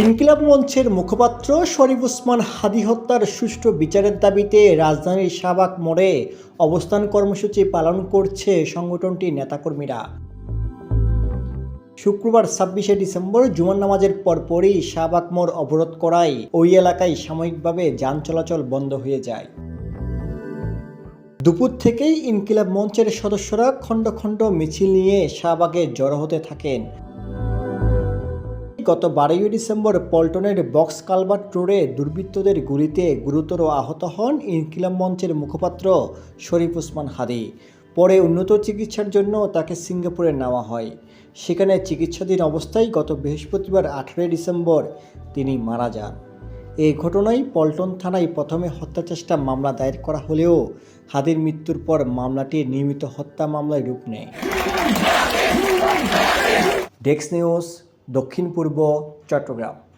ইনকিলাব মঞ্চের মুখপাত্র শরীফ উসমান হাদি হত্যার সুষ্ঠু বিচারের দাবিতে রাজধানীর শাহবাগ মোড়ে অবস্থান কর্মসূচি পালন করছে সংগঠনটির নেতাকর্মীরা। শুক্রবার ছাব্বিশে ডিসেম্বর জুমার নামাজের পরপরই শাহবাগ মোড় অবরোধ করায় ওই এলাকায় সাময়িকভাবে যান চলাচল বন্ধ হয়ে যায়। দুপুর থেকেই ইনকিলাব মঞ্চের সদস্যরা খণ্ড খণ্ড মিছিল নিয়ে শাহবাগে জড়ো হতে থাকেন। গত বারোই ডিসেম্বর পল্টনের বক্স কালভার্ট রোডে দুর্বৃত্তদের গুলিতে গুরুতর আহত হন ইনকিলাম মঞ্চের মুখপাত্র শরীফ উসমান হাদি। পরে উন্নত চিকিৎসার জন্য তাকে সিঙ্গাপুরে নেওয়া হয়। সেখানে চিকিৎসাধীন অবস্থায় গত বৃহস্পতিবার আঠেরোই ডিসেম্বর তিনি মারা যান। এই ঘটনায় পল্টন থানায় প্রথমে হত্যা চেষ্টা মামলা দায়ের করা হলেও হাদির মৃত্যুর পর মামলাটি নিয়মিত হত্যা মামলায় রূপ নেয়। ডেস্ক নিউজ দক্ষিণ পূর্ব চট্টগ্রাম।